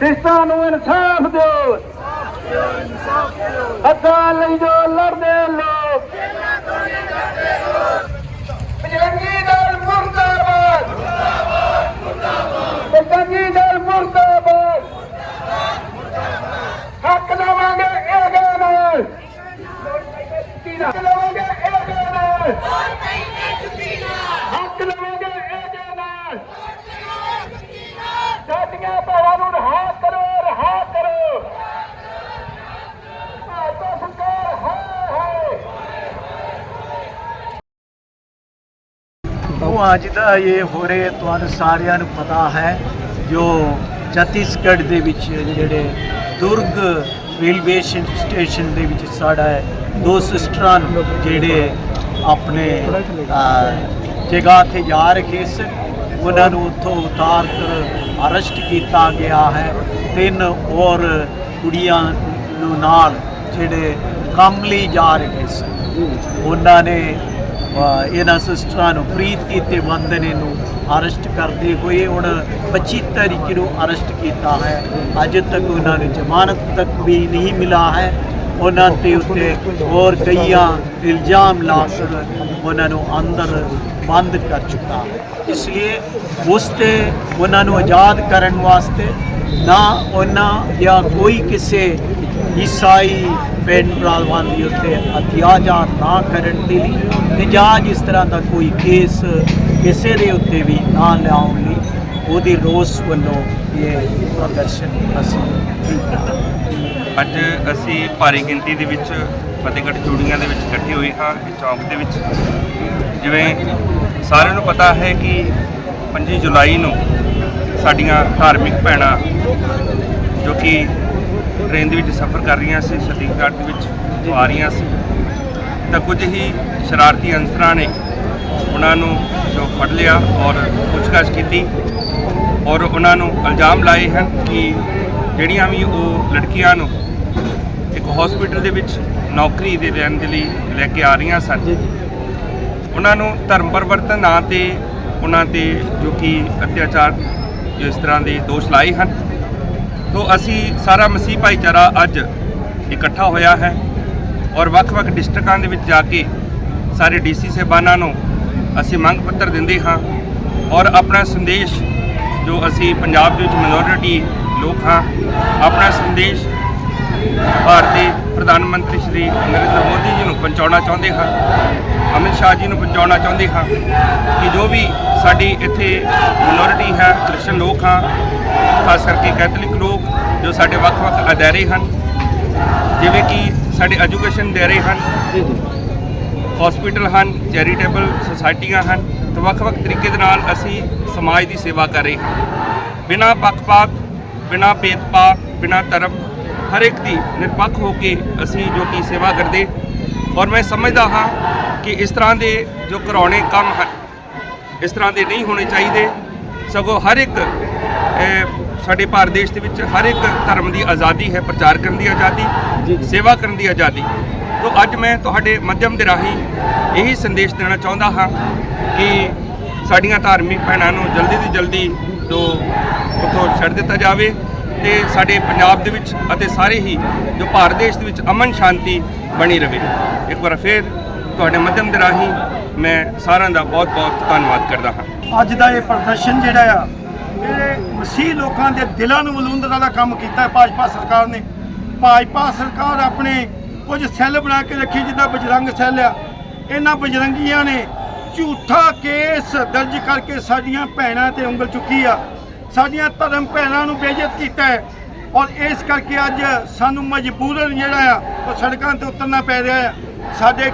ਸਿਸਟਾਂ ਨੂੰ ਇਨਸਾਫ ਦਿਓ ਹੱਕਾਂ ਲਈ ਜੋ ਉਹ ਅੱਜ ਦਾ ਇਹ ਹੋ ਰਿਹਾ ਤੁਹਾਨੂੰ ਸਾਰਿਆਂ ਨੂੰ ਪਤਾ ਹੈ, ਜੋ ਛੱਤੀਸਗੜ੍ਹ ਦੇ ਵਿੱਚ ਜਿਹੜੇ ਦੁਰਗ ਰੇਲਵੇ ਸਟੇਸ਼ਨ ਦੇ ਵਿੱਚ ਸਾਡਾ ਦੋ ਸਿਸਟਰਾਂ ਜਿਹੜੇ ਆਪਣੇ ਜਗ੍ਹਾ ਤੇ ਜਾ ਰਹੇ ਸਨ, ਉਹਨਾਂ ਨੂੰ ਉੱਥੋਂ ਉਤਾਰ ਕਰ ਅਰੈਸਟ ਕੀਤਾ ਗਿਆ ਹੈ। ਤਿੰਨ ਹੋਰ ਕੁੜੀਆਂ ਨੂੰ ਨਾਲ ਜਿਹੜੇ ਕੰਮ ਲਈ ਜਾ ਰਹੇ ਸਨ। ਉਹਨਾਂ ਨੇ ਇਹਨਾਂ ਸਿਸਟਰਾਂ ਨੂੰ ਪ੍ਰੀਤ ਕੀਤੇ ਬੰਦਨੇ ਨੂੰ ਅਰੈਸਟ ਕਰਦੇ ਹੋਏ ਹੁਣ 25 ਤਰੀਕ ਨੂੰ ਅਰੈਸਟ ਕੀਤਾ ਹੈ। ਅਜੇ ਤੱਕ ਉਹਨਾਂ ਨੂੰ ਜ਼ਮਾਨਤ ਤੱਕ ਵੀ ਨਹੀਂ ਮਿਲਾ ਹੈ। ਉਹਨਾਂ ਤੇ ਉੱਤੇ ਹੋਰ ਕਈਆਂ ਇਲਜ਼ਾਮ ਲਾ ਕਰ ਉਹਨਾਂ ਨੂੰ ਅੰਦਰ ਬੰਦ ਕਰ ਚੁੱਕਾ ਹੈ। ਇਸ ਲਈ ਉਸ ਤੇ ਉਹਨਾਂ ਨੂੰ ਆਜ਼ਾਦ ਕਰਨ ਵਾਸਤੇ ਨਾ ਉਹਨਾਂ ਜਾਂ ਕੋਈ ਕਿਸੇ ਈਸਾਈ ਭੈਣ ਭਰਾਵਾਂ ਦੇ ਉੱਤੇ ਅਤਿਆਚਾਰ ਨਾ ਕਰਨ ਦੀ ਲਈ ਨਜਾਇਜ਼ ਇਸ ਤਰ੍ਹਾਂ ਦਾ ਕੋਈ ਕੇਸ ਕਿਸੇ ਦੇ ਉੱਤੇ ਵੀ ਨਾ ਲਿਆਉਣ ਲਈ, ਉਹਦੀ ਰੋਸ ਵੱਲੋਂ ਇਹ ਪ੍ਰਦਰਸ਼ਨ ਅਸੀਂ ਕੀਤਾ ਅੱਜ ਅਸੀਂ ਭਾਰੀ ਗਿਣਤੀ ਦੇ ਵਿੱਚ ਫਤਿਹਗੜ੍ਹ ਚੂੜੀਆਂ ਦੇ ਵਿੱਚ ਇਕੱਠੇ ਹੋਏ ਹਾਂ ਇਸ ਚੌਂਕ ਦੇ ਵਿੱਚ। ਜਿਵੇਂ ਸਾਰਿਆਂ ਨੂੰ ਪਤਾ ਹੈ ਕਿ 25 ਜੁਲਾਈ ਨੂੰ ਸਾਡੀਆਂ ਧਾਰਮਿਕ ਭੈਣਾਂ ਜੋ ਕਿ ਟ੍ਰੇਨ ਦੇ ਵਿੱਚ ਸਫ਼ਰ ਕਰ ਰਹੀਆਂ ਸੀ ਛੱਤੀਸਗੜ੍ਹ ਦੇ ਵਿੱਚ ਆ ਰਹੀਆਂ ਸੀ। ਤਾਂ ਕੁਝ ਹੀ ਸ਼ਰਾਰਤੀ ਅੰਸਰਾਂ ਨੇ ਉਹਨਾਂ ਨੂੰ ਜੋ ਫੜ ਲਿਆ ਔਰ ਪੁੱਛਗਛ ਕੀਤੀ ਔਰ ਉਹਨਾਂ ਨੂੰ ਇਲਜ਼ਾਮ ਲਾਏ ਹਨ ਕਿ ਜਿਹੜੀਆਂ ਵੀ ਉਹ ਲੜਕੀਆਂ ਨੂੰ ਇੱਕ ਹਸਪੀਟਲ ਦੇ ਵਿੱਚ ਨੌਕਰੀ ਦੇ ਲੈਣ ਦੇ ਲਈ ਲੈ ਕੇ ਆ ਰਹੀਆਂ ਸਨ। ਉਹਨਾਂ ਨੂੰ ਧਰਮ ਪਰਿਵਰਤਨ ਨਾਂ ਤੇ ਉਹਨਾਂ ਤੇ ਜੋ ਕਿ ਅਤਿਆਚਾਰ ਜੋ ਇਸ ਤਰ੍ਹਾਂ ਦੇ ਦੋਸ਼ ਲਾਏ ਹਨ। ਤੋਂ ਅਸੀਂ ਸਾਰਾ ਮਸੀਹ ਭਾਈਚਾਰਾ ਅੱਜ ਇਕੱਠਾ ਹੋਇਆ ਹੈ ਔਰ ਵੱਖ-ਵੱਖ ਡਿਸਟ੍ਰਿਕਾਂ ਦੇ ਵਿੱਚ ਜਾ ਕੇ ਸਾਰੇ ਡੀਸੀ ਸਾਹਿਬਾਨਾਂ ਨੂੰ ਅਸੀਂ ਮੰਗ ਪੱਤਰ ਦਿੰਦੇ ਹਾਂ ਔਰ ਆਪਣਾ ਸੰਦੇਸ਼ ਜੋ ਅਸੀਂ ਪੰਜਾਬ ਦੇ ਵਿੱਚ ਮਿਨੋਰਿਟੀ ਲੋਕ ਹਾਂ, ਆਪਣਾ ਸੰਦੇਸ਼ ਭਾਰਤੀ ਪ੍ਰਧਾਨ ਮੰਤਰੀ ਸ਼੍ਰੀ ਨਰਿੰਦਰ ਮੋਦੀ ਜੀ ਨੂੰ ਪਹੁੰਚਾਉਣਾ ਚਾਹੁੰਦੇ ਹਾਂ, ਅਮਿਤ ਸ਼ਾਹ ਜੀ ਨੂੰ ਪਹੁੰਚਾਉਣਾ ਚਾਹੁੰਦੇ ਹਾਂ ਕਿ ਜੋ ਵੀ ਸਾਡੀ ਇੱਥੇ ਮਿਨੋਰਿਟੀ ਹੈ ਕ੍ਰਿਸਚਨ ਲੋਕ ਹਾਂ, ਖਾਸ ਕਰਕੇ ਕੈਥੋਲਿਕ ਲੋਕ ਜੋ ਸਾਡੇ ਵੱਖ-ਵੱਖ ਅਦਾਰੇ ਹਨ, ਜਿਵੇਂ ਕਿ ਸਾਡੇ ਐਜੂਕੇਸ਼ਨ ਅਦਾਰੇ ਹਨ ਹਸਪੀਟਲ ਹਨ ਚੈਰੀਟੇਬਲ ਸੁਸਾਇਟੀਆਂ ਹਨ, ਤੇ ਵੱਖ-ਵੱਖ ਤਰੀਕੇ ਦੇ ਨਾਲ ਅਸੀਂ ਸਮਾਜ ਦੀ ਸੇਵਾ ਕਰ ਰਹੇ ਹਾਂ। ਬਿਨਾਂ ਪੱਖਪਾਤ ਬਿਨਾਂ ਭੇਦਭਾਵ, ਬਿਨਾਂ ਧਰਮ ਹਰ ਇੱਕ ਦੀ ਨਿਰਪੱਖ ਹੋ ਕੇ ਅਸੀਂ ਜੋ ਕਿ ਸੇਵਾ ਕਰਦੇ ਔਰ ਮੈਂ ਸਮਝਦਾ ਹਾਂ ਕਿ ਇਸ ਤਰ੍ਹਾਂ ਦੇ ਜੋ ਘਰਾਉਣੇ ਕੰਮ ਹਨ ਇਸ ਤਰ੍ਹਾਂ ਦੇ ਨਹੀਂ ਹੋਣੇ ਚਾਹੀਦੇ। ਸਗੋਂ ਹਰ ਇੱਕ ਸਾਡੇ ਭਾਰਤ ਦੇਸ਼ ਦੇ ਵਿੱਚ ਹਰ ਇੱਕ ਧਰਮ ਦੀ ਆਜ਼ਾਦੀ ਹੈ ਪ੍ਰਚਾਰ ਕਰਨ ਦੀ ਆਜ਼ਾਦੀ ਸੇਵਾ ਕਰਨ ਦੀ ਆਜ਼ਾਦੀ। ਤੋਂ ਅੱਜ ਮੈਂ ਤੁਹਾਡੇ ਮਾਧਿਅਮ ਦੇ ਰਾਹੀਂ ਇਹੀ ਸੰਦੇਸ਼ ਦੇਣਾ ਚਾਹੁੰਦਾ ਹਾਂ ਕਿ ਸਾਡੀਆਂ ਧਾਰਮਿਕ ਭੈਣਾਂ ਨੂੰ ਜਲਦੀ ਤੋਂ ਜਲਦੀ ਜੋ ਉੱਥੋਂ ਛੱਡ ਦਿੱਤਾ ਜਾਵੇ। ਤੇ ਸਾਡੇ ਪੰਜਾਬ ਦੇ ਵਿੱਚ ਅਤੇ ਸਾਰੇ ਹੀ ਜੋ ਭਾਰਤ ਦੇਸ਼ ਦੇ ਵਿੱਚ ਅਮਨ ਸ਼ਾਂਤੀ ਬਣੀ ਰਹੇ ਇੱਕ ਵਾਰ ਫਿਰ ਤੁਹਾਡੇ ਮਾਧਿਅਮ ਦੇ ਰਾਹੀਂ ਮੈਂ ਸਾਰਿਆਂ ਦਾ ਬਹੁਤ ਬਹੁਤ ਧੰਨਵਾਦ ਕਰਦਾ ਹਾਂ। ਅੱਜ ਦਾ ਇਹ ਪ੍ਰਦਰਸ਼ਨ ਜਿਹੜਾ ਆ, ਇਹ ਮਸੀਹ ਲੋਕਾਂ ਦੇ ਦਿਲਾਂ ਨੂੰ ਮਲੂੰਦਣ ਦਾ ਕੰਮ ਕੀਤਾ ਭਾਜਪਾ ਸਰਕਾਰ ਨੇ। ਭਾਜਪਾ ਸਰਕਾਰ ਆਪਣੇ ਕੁਝ ਸੈੱਲ ਬਣਾ ਕੇ ਰੱਖੀ, ਜਿੱਦਾਂ ਬਜਰੰਗ ਸੈੱਲ ਆ। ਇਹਨਾਂ ਬਜਰੰਗੀਆਂ ਨੇ ਝੂਠਾ ਕੇਸ ਦਰਜ ਕਰਕੇ ਸਾਡੀਆਂ ਭੈਣਾਂ ਤੇ ਉਂਗਲ ਚੁੱਕੀ ਆ। ਸਾਡੀਆਂ ਧਰਮ ਭੈਣਾਂ ਨੂੰ ਬੇਇੱਜ਼ਤ ਕੀਤਾ ਹੈ ਔਰ ਇਸ ਕਰਕੇ ਅੱਜ ਸਾਨੂੰ ਮਜਬੂਰਨ ਜਿਹੜਾ ਆ, ਉਹ ਸੜਕਾਂ ਤੇ ਉਤਰਨਾ ਪੈ ਰਿਹਾ ਆ। ਸਾਡੇ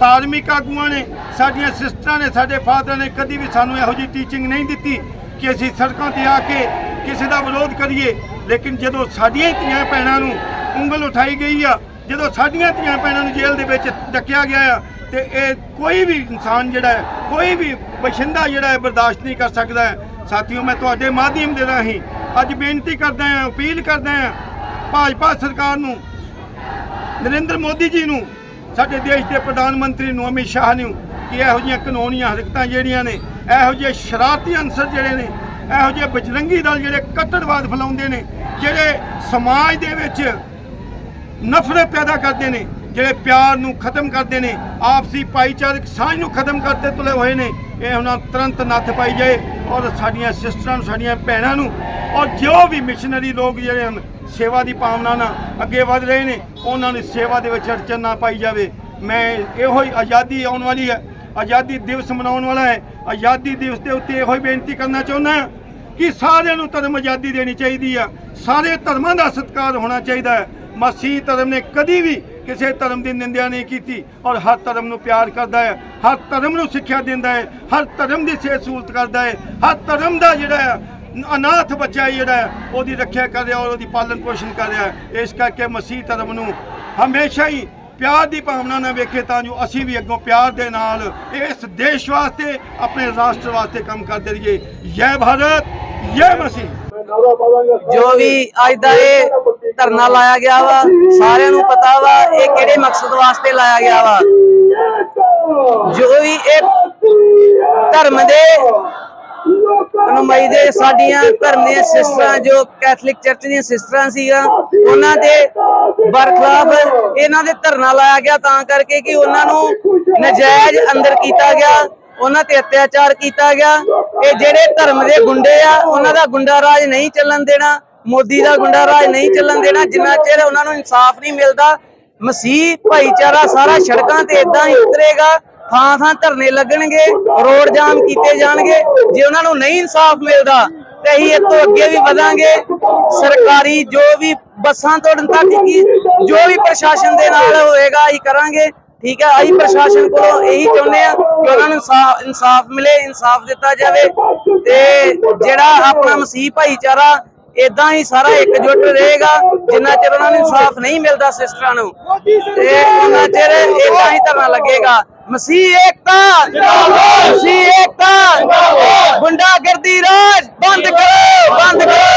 ਧਾਰਮਿਕ ਆਗੂਆਂ ਨੇ, ਸਾਡੀਆਂ ਸਿਸਟਰਾਂ ਨੇ, ਸਾਡੇ ਫਾਦਰ ਨੇ ਕਦੀ ਵੀ ਸਾਨੂੰ ਇਹੋ ਜਿਹੀ ਟੀਚਿੰਗ ਨਹੀਂ ਦਿੱਤੀ ਕਿ ਅਸੀਂ ਸੜਕਾਂ ਤੇ ਆ ਕੇ ਕਿਸੇ ਦਾ ਵਿਰੋਧ ਕਰੀਏ। ਲੇਕਿਨ ਜਦੋਂ ਸਾਡੀਆਂ ਹੀ ਧੀਆਂ ਭੈਣਾਂ ਨੂੰ ਉਂਗਲ ਉਠਾਈ ਗਈ ਆ, ਜਦੋਂ ਸਾਡੀਆਂ ਧੀਆਂ ਭੈਣਾਂ ਨੂੰ ਜੇਲ੍ਹ ਦੇ ਵਿੱਚ ਡੱਕਿਆ ਗਿਆ ਆ ਤੇ ਇਹ ਕੋਈ ਵੀ ਇਨਸਾਨ ਜਿਹੜਾ ਹੈ, ਕੋਈ ਵੀ ਬਸ਼ਿੰਦਾ ਜਿਹੜਾ ਹੈ ਬਰਦਾਸ਼ਤ ਨਹੀਂ ਕਰ ਸਕਦਾ ਹੈ। ਸਾਥੀਓ, ਮੈਂ ਤੁਹਾਡੇ ਮਾਧਿਅਮ ਦੇ ਰਾਹੀਂ ਅੱਜ ਬੇਨਤੀ ਕਰਦਾ ਹਾਂ, ਅਪੀਲ ਕਰਦਾ ਹਾਂ, ਭਾਜਪਾ ਸਰਕਾਰ ਨੂੰ, ਨਰਿੰਦਰ ਮੋਦੀ ਜੀ ਨੂੰ, ਸਾਡੇ ਦੇਸ਼ ਦੇ ਪ੍ਰਧਾਨ ਮੰਤਰੀ ਨੂੰ, ਅਮਿਤ ਸ਼ਾਹ ਨੂੰ, ਕਿ ਇਹੋ ਜਿਹੀਆਂ ਕਾਨੂੰਨੀਆਂ ਹਰਕਤਾਂ ਜਿਹੜੀਆਂ ਨੇ, ਇਹੋ ਜਿਹੇ ਸ਼ਰਾਰਤੀ ਅੰਸਰ ਜਿਹੜੇ ਨੇ, ਇਹੋ ਜਿਹੇ ਬਜਰੰਗੀ ਦਲ ਜਿਹੜੇ ਕੱਟੜਵਾਦ ਫੈਲਾਉਂਦੇ ਨੇ, ਜਿਹੜੇ ਸਮਾਜ ਦੇ ਵਿੱਚ ਨਫ਼ਰਤ ਪੈਦਾ ਕਰਦੇ ਨੇ ਜਿਹੜੇ ਪਿਆਰ ਨੂੰ ਖਤਮ ਕਰਦੇ ਨੇ, ਆਪਸੀ ਭਾਈਚਾਰਕ ਸਾਂਝ ਨੂੰ ਖਤਮ ਕਰਦੇ ਤੁਲੇ ਹੋਏ ਨੇ, ਇਹ ਉਹਨਾਂ ਨੂੰ ਤੁਰੰਤ ਨੱਥ ਪਾਈ ਜਾਏ ਔਰ ਸਾਡੀਆਂ ਸਿਸਟਰਾਂ ਨੂੰ, ਸਾਡੀਆਂ ਭੈਣਾਂ ਨੂੰ ਔਰ ਜੋ ਵੀ ਮਿਸ਼ਨਰੀ ਲੋਕ ਜਿਹੜੇ ਹਨ, ਸੇਵਾ ਦੀ ਭਾਵਨਾ ਨਾਲ ਅੱਗੇ ਵਧ ਰਹੇ ਨੇ, ਉਹਨਾਂ ਨੂੰ ਸੇਵਾ ਦੇ ਵਿੱਚ ਅੜਚਨ ਨਾ ਪਾਈ ਜਾਵੇ। ਮੈਂ ਇਹੋ ਹੀ ਆਜ਼ਾਦੀ ਆਉਣ ਵਾਲੀ ਹੈ, ਆਜ਼ਾਦੀ ਦਿਵਸ ਮਨਾਉਣ ਵਾਲਾ ਹੈ, ਆਜ਼ਾਦੀ ਦਿਵਸ ਦੇ ਉੱਤੇ ਇਹੋ ਹੀ ਬੇਨਤੀ ਕਰਨਾ ਚਾਹੁੰਦਾ ਹਾਂ ਕਿ ਸਾਰਿਆਂ ਨੂੰ ਧਰਮ ਆਜ਼ਾਦੀ ਦੇਣੀ ਚਾਹੀਦੀ ਆ, ਸਾਰੇ ਧਰਮਾਂ ਦਾ ਸਤਿਕਾਰ ਹੋਣਾ ਚਾਹੀਦਾ ਹੈ। ਮਸੀਹ ਧਰਮ ਨੇ ਕਦੀ ਵੀ ਕਿਸੇ ਧਰਮ ਦੀ ਨਿੰਦਿਆ ਨਹੀਂ ਕੀਤੀ ਔਰ ਹਰ ਧਰਮ ਨੂੰ ਪਿਆਰ ਕਰਦਾ ਹੈ, ਹਰ ਧਰਮ ਨੂੰ ਸਿੱਖਿਆ ਦਿੰਦਾ ਹੈ, ਹਰ ਧਰਮ ਦੀ ਸਿਹਤ ਸਹੂਲਤ ਕਰਦਾ ਹੈ, ਹਰ ਧਰਮ ਦਾ ਜਿਹੜਾ ਅਨਾਥ ਬੱਚਾ ਜਿਹੜਾ ਉਹਦੀ ਰੱਖਿਆ ਕਰ ਰਿਹਾ ਔਰ ਉਹਦੀ ਪਾਲਣ ਪੋਸ਼ਣ ਕਰ ਰਿਹਾ ਇਸ ਕਰਕੇ ਮਸੀਹ ਧਰਮ ਨੂੰ ਹਮੇਸ਼ਾ ਹੀ ਪਿਆਰ ਦੀ ਭਾਵਨਾ ਨਾਲ ਵੇਖੇ ਤਾਂ ਜੋ ਅਸੀਂ ਵੀ ਅੱਗੋਂ ਪਿਆਰ ਦੇ ਨਾਲ ਇਸ ਦੇਸ਼ ਵਾਸਤੇ, ਆਪਣੇ ਰਾਸ਼ਟਰ ਵਾਸਤੇ ਕੰਮ ਕਰਦੇ ਰਹੀਏ। ਜੈ ਭਾਰਤ, ਜੈ ਮਸੀਹ। ਜੋ ਵੀ ਅੱਜ ਦਾ ਇਹ ਧਰਨਾ ਲਾਇਆ ਗਿਆ ਵਾ। ਸਾਰਿਆਂ ਨੂੰ ਪਤਾ ਵਾ ਇਹ ਕਿਹੜੇ ਮਕਸਦ ਵਾਸਤੇ ਲਾਇਆ ਗਿਆ ਵਾ। ਜੋ ਵੀ ਇਹ ਧਰਮ ਦੇ ਨੁਮਾਇੰਦੇ ਸਾਡੀਆਂ ਧਰਮ ਦੀਆਂ ਸਿਸਟਰਾਂ, ਜੋ ਕੈਥੋਲਿਕ ਚਰਚ ਦੀਆਂ ਸਿਸਟਰਾਂ ਸੀਗਾ ਉਹਨਾਂ ਦੇ ਬਰਖਲਾਫ ਇਹਨਾਂ ਦੇ ਧਰਨਾ ਲਾਇਆ ਗਿਆ ਤਾਂ ਕਰਕੇ ਕਿ ਉਹਨਾਂ ਨੂੰ ਨਜਾਇਜ਼ ਅੰਦਰ ਕੀਤਾ ਗਿਆ, ਉਹਨਾਂ ਤੇ ਅਤਿਆਚਾਰ ਕੀਤਾ ਗਿਆ। ਇਹ ਜਿਹੜੇ ਧਰਮ ਦੇ ਗੁੰਡੇ ਆ, ਉਹਨਾਂ ਦਾ ਗੁੰਡਾ ਰਾਜ ਨਹੀਂ ਚੱਲਣ ਦੇਣਾ। ਮੋਦੀ ਦਾ ਗੁੰਡਾ ਰਾਜ ਨਹੀਂ ਚੱਲਣ ਦੇਣਾ, ਜਿੰਨਾ ਚਿਰ ਉਹਨਾਂ ਨੂੰ ਇਨਸਾਫ ਨਹੀਂ ਮਿਲਦਾ, ਮਸੀਹ, ਭਾਈਚਾਰਾ ਸਾਰਾ ਸੜਕਾਂ ਤੇ ਇਦਾਂ ਹੀ ਉਤਰੇਗਾ, ਥਾਂ ਥਾਂ ਧਰਨੇ ਲੱਗਣਗੇ, ਰੋਡ ਜਾਮ ਕੀਤੇ ਜਾਣਗੇ, ਜੇ ਉਹਨਾਂ ਨੂੰ ਨਹੀਂ ਇਨਸਾਫ ਮਿਲਦਾ, ਤੇ ਅਸੀਂ ਇਹ ਤੋਂ ਅੱਗੇ ਵੀ ਵਧਾਂਗੇ। ਸਰਕਾਰੀ ਜੋ ਵੀ ਬੱਸਾਂ ਤੋੜਨ ਤੱਕ ਕੀ ਜੋ ਵੀ ਪ੍ਰਸ਼ਾਸਨ ਦੇ ਨਾਲ ਹੋਏਗਾ, ਅਸੀਂ ਕਰਾਂਗੇ। ਠੀਕ ਹੈ, ਅਸੀਂ ਪ੍ਰਸ਼ਾਸਨ ਕੋਲੋਂ ਇਹੀ ਚਾਹੁੰਦੇ ਆ ਕਿ ਉਹਨਾਂ ਨੂੰ ਇਨਸਾਫ ਮਿਲੇ, ਇਨਸਾਫ ਦਿੱਤਾ ਜਾਵੇ। ਤੇ ਜਿਹੜਾ ਆਪਣਾ ਮਸੀਹ ਭਾਈਚਾਰਾ ਇਦਾਂ ਹੀ ਸਾਰਾ ਇਕਜੁੱਟ ਰਹੇਗਾ, ਜਿੰਨਾ ਚਿਰ ਉਹਨਾਂ ਨੂੰ ਇਨਸਾਫ ਨਹੀਂ ਮਿਲਦਾ ਸਿਸਟਰਾਂ ਨੂੰ, ਤੇ ਉਹਨਾਂ ਚਿਰ ਇਦਾਂ ਹੀ ਧਰਨਾ ਲੱਗੇਗਾ। ਮਸੀਹ ਏਕਤਾ ਜਿੰਦਾਬਾਦ ਮਸੀਹ ਏਕਤਾ ਜਿੰਦਾਬਾਦ ਗੁੰਡਾਗਰਦੀ ਰਾਜ, ਬੰਦ ਕਰੋ ਬੰਦ ਕਰੋ।